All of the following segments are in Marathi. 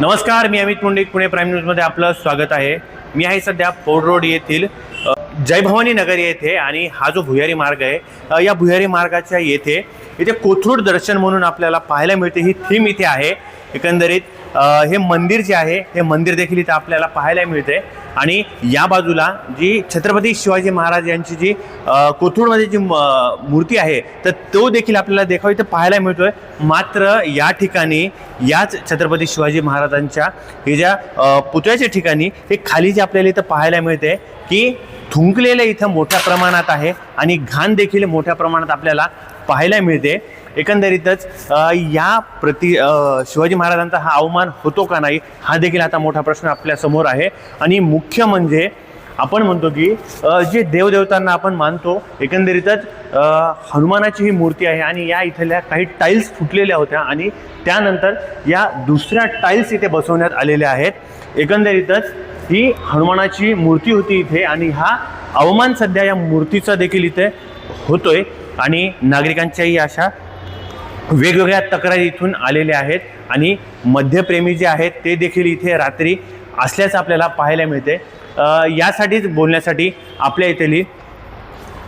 नमस्कार मी अमित मुंडे पुणे प्राईम न्यूजमध्ये आपलं स्वागत आहे. मी आहे सध्या पौड रोड येथील जयभवानी जय भवानी नगर येथे आणि हा जो भुयारी मार्ग आहे या भुयारी मार्गाच्या येथे इथे कोथरूड दर्शन म्हणून आपल्याला पाहायला मिळते. ही थीम इथे आहे. एकंदरीत हे मंदिर जे आहे हे मंदिर देखील इथं आपल्याला पाहायला मिळते. आणि या बाजूला जी छत्रपती शिवाजी महाराज यांची जी कोथरूडमध्ये जी म- मूर्ती आहे तर तो देखील आपल्याला देखाव इथं पाहायला मिळतोय. मात्र या ठिकाणी याच छत्रपती शिवाजी महाराजांच्या हे ज्या पुतळ्याच्या ठिकाणी हे खाली जे आपल्याला इथं पाहायला मिळते की थुंकलेलं इथं मोठ्या प्रमाणात आहे आणि घाण देखील मोठ्या प्रमाणात आपल्याला पाहायला मिळते. एकंदरीतच या प्रति शिवाजी महाराजांचा हा अवमान होतो का नाही हा देखील आता मोठा प्रश्न आपल्यासमोर आहे. आणि मुख्य म्हणजे आपण म्हणतो की जे देवदेवतांना आपण मानतो एकंदरीतच हनुमानाची ही मूर्ती आहे आणि या इथल्या काही टाईल्स फुटलेल्या होत्या आणि त्यानंतर या दुसऱ्या टाईल्स इथे बसवण्यात आलेल्या आहेत. एकंदरीतच ही हनुमानाची मूर्ती होती इथे आणि हा अवमान सध्या या मूर्तीचा देखील इथे होतोय. आणि नागरिकांच्याही अशा वेगवेगळ्या तक्रारी इथून आलेल्या आहेत आणि मध्यप्रेमी जे आहेत ते देखील इथे रात्री असल्याचं आपल्याला पाहायला मिळते. यासाठीच बोलण्यासाठी आपल्या इथली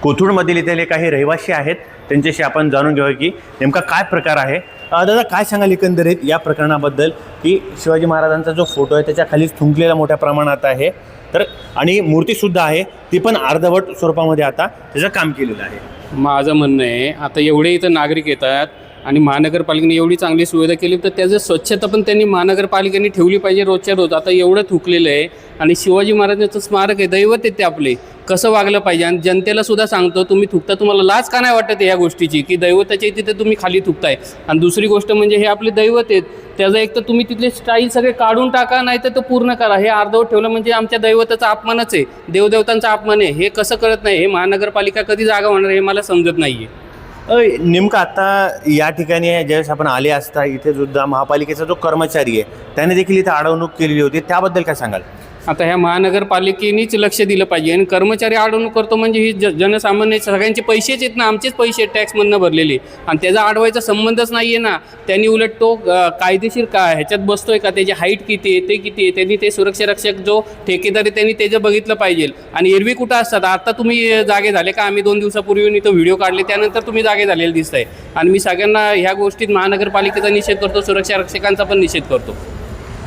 कोथरूडमधील इथले काही रहिवासी आहेत त्यांच्याशी आपण जाणून घेऊया की नेमका काय प्रकार आहे. दादा काय सांगाल एकंदरीत या प्रकरणाबद्दल? की शिवाजी महाराजांचा जो फोटो आहे त्याच्या खालीच थुंकलेला मोठ्या प्रमाणात आहे. तर आणि मूर्तीसुद्धा आहे ती पण अर्धवट स्वरूपामध्ये आता त्याचं काम केलेलं आहे. माझं म्हणणं आहे आता एवढे इथं नागरिक येतात आणि महानगरपालिकेने एवढी चांगली सुविधा केली तर त्याचं स्वच्छता पण त्यांनी महानगरपालिकेने ठेवली पाहिजे रोजच्या रोज. आता एवढं थुकलेलं आहे आणि शिवाजी महाराजांचं स्मारक आहे दैवत आहे ते आपले. कसं वागलं पाहिजे? आणि जनतेला सुद्धा सांगतो तुम्ही थुकता तुम्हाला लाज का नाही वाटत या गोष्टीची? की दैवताच्या तिथे तुम्ही खाली थुकताय. आणि दुसरी गोष्ट म्हणजे हे आपले दैवत आहेत त्याचा एक तर तुम्ही तिथले स्टाईल सगळे काढून टाका नाही तर तो पूर्ण करा. हे अर्धवट ठेवलं म्हणजे आमच्या दैवताचा अपमानच आहे. देवदेवतांचा अपमान आहे. हे कसं करत नाही? हे महानगरपालिका कधी जागा होणार हे मला समजत नाही आहे नेमकं आता या ठिकाणी ज्यावेळेस आपण आले असता इथे सुद्धा महापालिकेचा जो कर्मचारी आहे त्याने देखील इथे अडवणूक केलेली होती. त्याबद्दल काय सांगाल? आता ह्या महानगरपालिकेनेच लक्ष दिलं पाहिजे आणि कर्मचारी आडवणूक करतो म्हणजे ही ज जनसामान्य सगळ्यांचे पैसेच आहेत ना आमचेच पैसे टॅक्समधनं भरलेले. आणि त्याचा आडवायचा संबंधच नाही आहे ना. त्यांनी उलट तो कायदेशीर का ह्याच्यात बसतोय का त्याची हाईट किती आहे ते किती आहे त्यांनी ते सुरक्षारक्षक जो ठेकेदार आहे त्यांनी त्याचं बघितलं पाहिजे. आणि एरवी कुठं असतात? आता तुम्ही जागे झाले का? आम्ही दोन दिवसापूर्वी इथं व्हिडिओ काढले त्यानंतर तुम्ही जागे झालेले दिसत आहे आणि मी सगळ्यांना ह्या गोष्टीत महानगरपालिकेचा निषेध करतो सुरक्षारक्षकांचा पण निषेध करतो.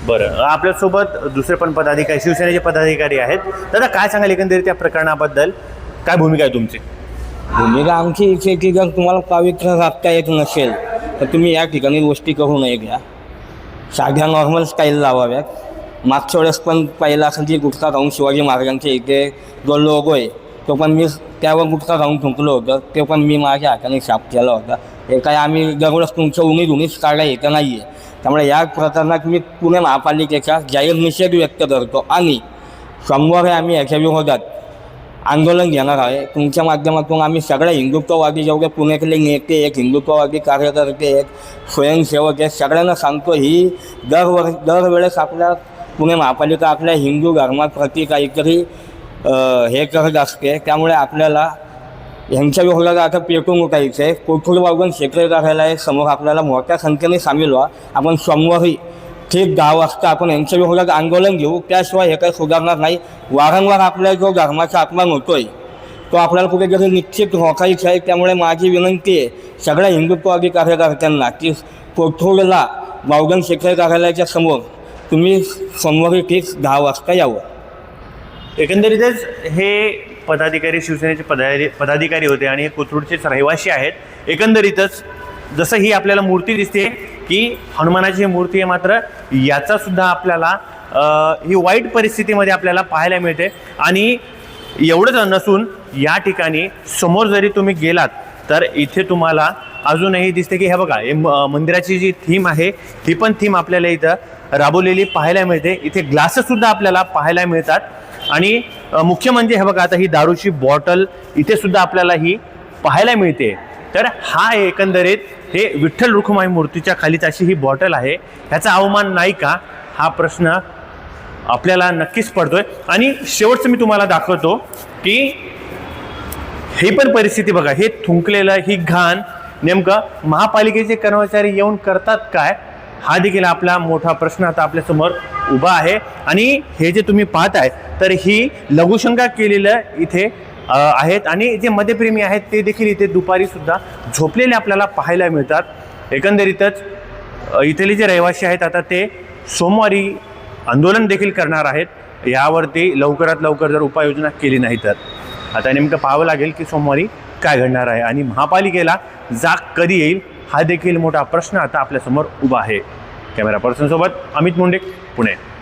बरं आपल्यासोबत दुसरे पण पदाधिकारी शिवसेनेचे पदाधिकारी आहेत. दादा काय सांगाल एकंदरीत त्या प्रकरणाबद्दल? काय भूमिका आहे तुमची? भूमिका आमची इथे आहे की जर तुम्हाला पवित्र राखता येत नसेल तर तुम्ही या ठिकाणी गोष्टी करू नये घ्या साध्या नॉर्मल स्टाईल लावाव्यात. मागच्या वेळेस पण पहिला असेल की गुटखा राहून शिवाजी महाराजांच्या इथे जो लोगो आहे तो पण मी त्यावर गुटखा राहून थुंकलो होतं. ते पण मी माझ्या हाताने साफ केला होता. हे काय आम्ही दरवेळेस तुमचं उमेद उमेद काढा येतं नाही आहे त्यामुळे या प्रकरणात मी पुणे महापालिकेचा जाहीर निषेध व्यक्त करतो आणि सोमवारी आम्ही याच्या विरोधात आंदोलन घेणार आहे. तुमच्या माध्यमातून आम्ही सगळे हिंदुत्ववादी जेवढे पुण्यातले नेते एक हिंदुत्ववादी कार्यकर्ते एक स्वयंसेवक आहेत सगळ्यांना सांगतो ही दरवर दरवेळेस आपल्या पुणे महापालिका आपल्या हिंदू धर्माप्रती काहीतरी हे करत असते. त्यामुळे आपल्याला ह्यांच्या विरोधात आता पेटून उठायचं आहे कोथरूड वागून सेक्रेटरी आहे समोर आपल्याला मोठ्या संख्येने सामील व्हा. आपण सोमवारी ठीक दहा वाजता आपण यांच्या विरोधात आंदोलन घेऊ. त्याशिवाय हे काही सुधारणार नाही. वारंवार आपल्या जो धर्माचा अपमान होतोय तो आपल्याला कुठेतरी निश्चित रोखायचा आहे. त्यामुळे माझी विनंती आहे सगळ्या हिंदुत्ववादी कार्यकर्त्यांना की कोथरूडला बावगण सेक्रेटरी कार्यालयाच्या समोर तुम्ही सोमवारी ठीक दहा वाजता यावं. एकंदरीतच हे पदाधिकारी शिवसेनेचे पदाधिकारी पदाधिकारी होते आणि हे कोथरूडचेच रहिवासी आहेत. एकंदरीतच जसं ही आपल्याला मूर्ती दिसते की हनुमानाची ही मूर्ती आहे मात्र याचासुद्धा आपल्याला ही वाईट परिस्थितीमध्ये आपल्याला पाहायला मिळते. आणि एवढंच नसून या ठिकाणी समोर जरी तुम्ही गेलात तर इथे तुम्हाला अजूनही दिसते की हे बघा हे म- मंदिराची जी थीम आहे ही पण थीम आपल्याला इथं राबवलेली पाहायला मिळते. इथे ग्लासेससुद्धा आपल्याला पाहायला मिळतात. आणि मुख्य म्हणजे हे बघा आता ही दारूची बॉटल इथे सुद्धा आपल्याला ही पाहायला मिळते. तर हा एकंदरीत हे विठ्ठल रुखमाई मूर्तीच्या खालीच अशी ही बॉटल आहे. ह्याचा अवमान नाही का? हा प्रश्न आपल्याला नक्कीच पडतोय. आणि शेवटचं मी तुम्हाला दाखवतो की ही पण परिस्थिती बघा हे थुंकलेलं ही घाण नेमकं महापालिकेचे कर्मचारी येऊन करतात काय? हा देखील आपला मोठा प्रश्न आता आपल्यासमोर उभा आहे. आणि हे जे तुम्ही पाहताय तर ही लघुशंका केलेलं इथे आहेत. आणि जे मध्यप्रेमी आहेत ते देखील इथे दुपारीसुद्धा झोपलेले आपल्याला पाहायला मिळतात. एकंदरीतच इथले जे रहिवासी आहेत आता ते सोमवारी आंदोलन देखील करणार आहेत. यावरती लवकरात लवकर जर उपाययोजना केली नाही तर. आता नेमकं पाहावं लागेल की सोमवारी काय घडणार आहे. आणि महापालिकेला जाग कधी येईल? हा देखील मोठा प्रश्न आता आपल्यासमोर उभा आहे. कॅमेरा पर्सनसोबत अमित मुंडे पुणे.